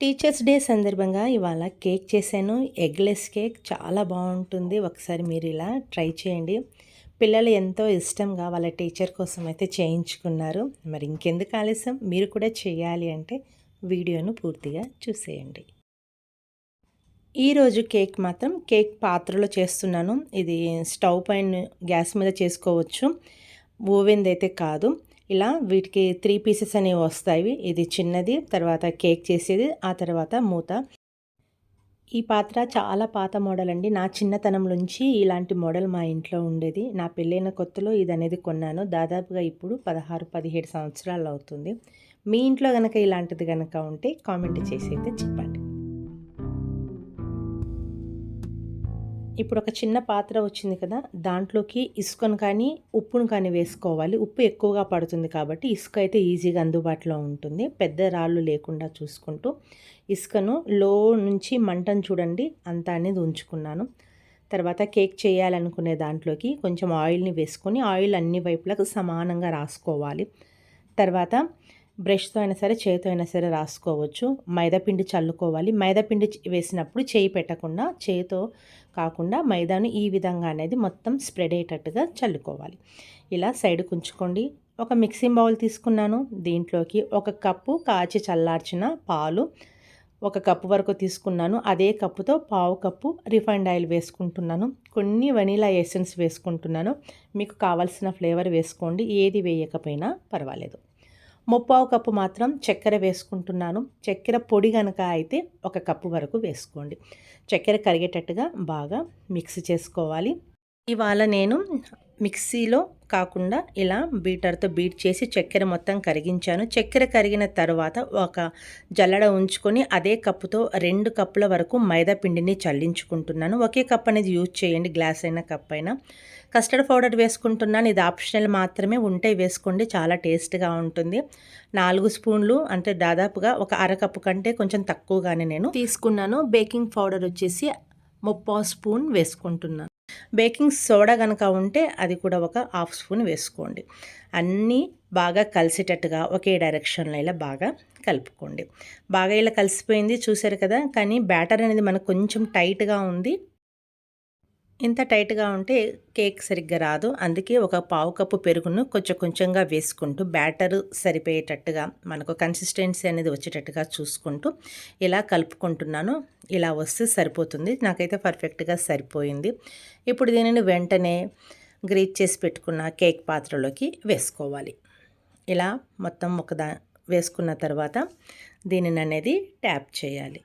Teachers day సందర్భంగా ఇవాళ cake చేశాను. ఎగ్లెస్ కేక్ చాలా బాగుంటుంది. ఒకసారి మీరు ఇలా ట్రై చేయండి. పిల్లలు ఎంతో ఇష్టంగా వాళ్ళ టీచర్ కోసం అయితే చేయించుకున్నారు. మరి ఇంకెందుకు ఆలస్యం? మీరు కూడా చేయాలి అంటే వీడియోను పూర్తిగా చూసేయండి. ఈరోజు కేక్ మాత్రం కేక్ పాత్రలో చేస్తున్నాను. ఇది స్టవ్ పైన గ్యాస్ మీద చేసుకోవచ్చు. ఓవెన్ది అయితే కాదు. ఇలా వీటికి త్రీ పీసెస్ అనేవి వస్తాయి. ఇది చిన్నది తర్వాత కేక్ చేసేది ఆ తర్వాత మూత. ఈ పాత్ర చాలా పాత మోడల్ అండి. నా చిన్నతనం నుంచి ఇలాంటి మోడల్ మా ఇంట్లో ఉండేది. నా పెళ్ళైన కొత్తలో ఇది అనేది కొన్నాను. దాదాపుగా ఇప్పుడు పదహారు పదిహేడు సంవత్సరాలు అవుతుంది. మీ ఇంట్లో కనుక ఇలాంటిది కనుక ఉంటే కామెంట్ చేసి అయితే చెప్పండి. ఇప్పుడు ఒక చిన్న పాత్ర వచ్చింది కదా దాంట్లోకి ఇసుకను కానీ ఉప్పును కానీ వేసుకోవాలి. ఉప్పు ఎక్కువగా పడుతుంది కాబట్టి ఇసుక అయితే ఈజీగా అందుబాటులో ఉంటుంది. పెద్ద రాళ్ళు లేకుండా చూసుకుంటూ ఇసుకను లో నుంచి మంటను చూడండి. అంతా అనేది ఉంచుకున్నాను. తర్వాత కేక్ చేయాలనుకునే దాంట్లోకి కొంచెం ఆయిల్ని వేసుకొని ఆయిల్ అన్ని వైపులకు సమానంగా రాసుకోవాలి. తర్వాత బ్రష్తో అయినా సరే చేతితో అయినా సరే రాసుకోవచ్చు. మైదాపిండి చల్లుకోవాలి. మైదాపిండి వేసినప్పుడు చేయి పెట్టకుండా చేతితో కాకుండా మైదాను ఈ విధంగా అనేది మొత్తం స్ప్రెడ్ అయ్యేటట్టుగా చల్లుకోవాలి. ఇలా సైడ్ ఉంచుకోండి ఒక మిక్సింగ్ బౌల్ తీసుకున్నాను. దీంట్లోకి ఒక కప్పు కాచి చల్లార్చిన పాలు ఒక కప్పు వరకు తీసుకున్నాను. అదే కప్పుతో పావు కప్పు రిఫైండ్ ఆయిల్ వేసుకుంటున్నాను. కొన్ని వనీలా ఎసెన్స్ వేసుకుంటున్నాను. మీకు కావాల్సిన ఫ్లేవర్ వేసుకోండి. ఏది వేయకపోయినా పర్వాలేదు. ముప్పావు కప్పు మాత్రం చక్కెర వేసుకుంటున్నాను. చక్కెర పొడి కనుక అయితే ఒక కప్పు వరకు వేసుకోండి. చక్కెర కరిగేటట్టుగా బాగా మిక్స్ చేసుకోవాలి. ఇవాళ నేను మిక్సీలో కాకుండా ఇలా బీటర్తో బీట్ చేసి చక్కెర మొత్తం కరిగించాను. చక్కెర కరిగిన తర్వాత ఒక జల్లడ ఉంచుకొని అదే కప్పుతో రెండు కప్పుల వరకు మైదా పిండిని చల్లించుకుంటున్నాను. ఒకే కప్ అనేది యూజ్ చేయండి గ్లాస్ అయినా కప్ అయినా. కస్టర్డ్ పౌడర్ వేసుకుంటున్నాను. ఇది ఆప్షనల్ మాత్రమే ఉంటే వేసుకోండి చాలా టేస్ట్గా ఉంటుంది. నాలుగు స్పూన్లు అంటే దాదాపుగా ఒక అరకప్పు కంటే కొంచెం తక్కువగానే నేను తీసుకున్నాను. బేకింగ్ పౌడర్ వచ్చేసి ముప్పావు స్పూన్ వేసుకుంటున్నాను. బేకింగ్ సోడా కనుక ఉంటే అది కూడా ఒక హాఫ్ స్పూన్ వేసుకోండి. అన్నీ బాగా కలిసేటట్టుగా ఒకే డైరెక్షన్లో ఇలా బాగా కలుపుకోండి. బాగా ఇలా కలిసిపోయింది చూసారు కదా? కానీ బ్యాటర్ అనేది మనకు కొంచెం టైట్గా ఉంది. ఇంత టైట్గా ఉంటే కేక్ సరిగ్గా రాదు. అందుకే ఒక పావు కప్పు పెరుగును కొంచెం కొంచెంగా వేసుకుంటూ బ్యాటర్ సరిపోయేటట్టుగా మనకు కన్సిస్టెన్సీ అనేది వచ్చేటట్టుగా చూసుకుంటూ ఇలా కలుపుకుంటున్నాను. ఇలా వస్తే సరిపోతుంది. నాకైతే పర్ఫెక్ట్గా సరిపోయింది. ఇప్పుడు దీనిని వెంటనే గ్రీట్ చేసి పెట్టుకున్న కేక్ పాత్రలోకి వేసుకోవాలి. ఇలా మొత్తం ఒక దా వేసుకున్న తర్వాత దీనిని అనేది ట్యాప్ చేయాలి.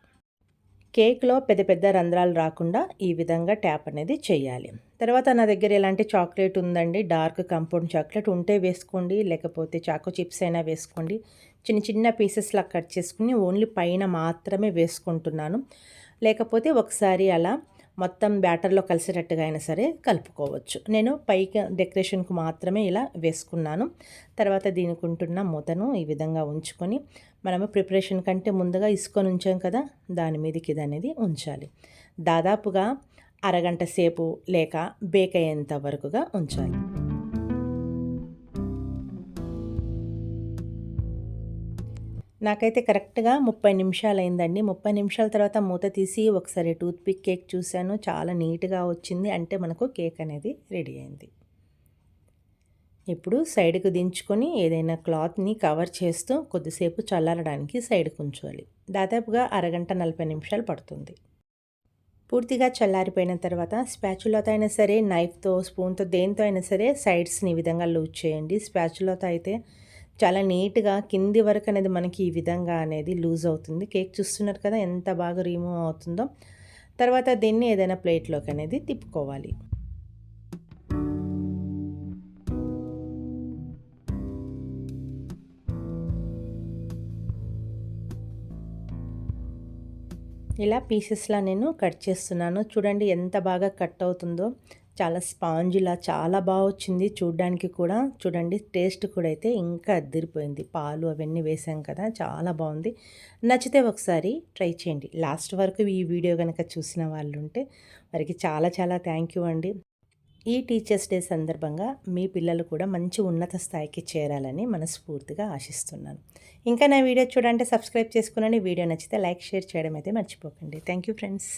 కేక్లో పెద్ద పెద్ద రంధ్రాలు రాకుండా ఈ విధంగా ట్యాప్ అనేది చేయాలి. తర్వాత నా దగ్గర ఎలాంటి చాక్లెట్ ఉందండి? డార్క్ కంపౌండ్ చాక్లెట్ ఉంటే వేసుకోండి. లేకపోతే చాకో చిప్స్ అయినా వేసుకోండి. చిన్న చిన్న పీసెస్లా కట్ చేసుకుని ఓన్లీ పైన మాత్రమే వేసుకుంటున్నాను. లేకపోతే ఒకసారి అలా మొత్తం బ్యాటర్లో కలిసేటట్టుగా అయినా సరే కలుపుకోవచ్చు. నేను పైకి డెకరేషన్కు మాత్రమే ఇలా వేసుకున్నాను. తర్వాత దీనికి ఉంటున్న మూతను ఈ విధంగా ఉంచుకొని మనము ప్రిపరేషన్ కంటే ముందుగా ఇసుకొని ఉంచాం కదా దాని మీదకి ఇది అనేది ఉంచాలి. దాదాపుగా అరగంట సేపు లేక బేక్ అయ్యేంత వరకుగా ఉంచాలి. నాకైతే కరెక్ట్గా ముప్పై నిమిషాలు అయిందండి ముప్పై నిమిషాల తర్వాత మూత తీసి ఒకసారి టూత్పిక్ కేక్ చూశాను. చాలా నీట్గా వచ్చింది. అంటే మనకు కేక్ అనేది రెడీ అయింది. ఇప్పుడు సైడ్కు దించుకొని ఏదైనా క్లాత్ని కవర్ చేస్తూ కొద్దిసేపు చల్లారడానికి సైడ్కు ఉంచాలి దాదాపుగా అరగంట నలభై నిమిషాలు పడుతుంది. పూర్తిగా చల్లారిపోయిన తర్వాత స్పాచులతో అయినా సరే నైఫ్తో స్పూన్తో దేంతో అయినా సరే సైడ్స్ని ఈ విధంగా లూజ్ చేయండి. స్పాచులతో అయితే చాలా నీట్గా కింది వరకు అనేది మనకి ఈ విధంగా అనేది లూజ్ అవుతుంది. కేక్ చూస్తున్నారు కదా ఎంత బాగా రిమూవ్ అవుతుందో. తర్వాత దీన్ని ఏదైనా ప్లేట్లోకి అనేది తిప్పుకోవాలి. ఇలా పీసెస్లా నేను కట్ చేస్తున్నాను. చూడండి ఎంత బాగా కట్ అవుతుందో. చాలా స్పాంజిలా చాలా బాగా వచ్చింది చూడడానికి కూడా. చూడండి టేస్ట్ కూడా అయితే ఇంకా అద్దరిపోయింది. పాలు అవన్నీ వేసాం కదా చాలా బాగుంది. నచ్చితే ఒకసారి ట్రై చేయండి. లాస్ట్ వరకు ఈ వీడియో కనుక చూసిన వాళ్ళు ఉంటే వారికి చాలా చాలా థ్యాంక్ యూ అండి. ఈ టీచర్స్ డే సందర్భంగా మీ పిల్లలు కూడా మంచి ఉన్నత స్థాయికి చేరాలని మనస్ఫూర్తిగా ఆశిస్తున్నాను. ఇంకా నా వీడియో చూడంటే సబ్స్క్రైబ్ చేసుకుని వీడియో నచ్చితే లైక్ షేర్ చేయడం అయితే మర్చిపోకండి. Thank you friends.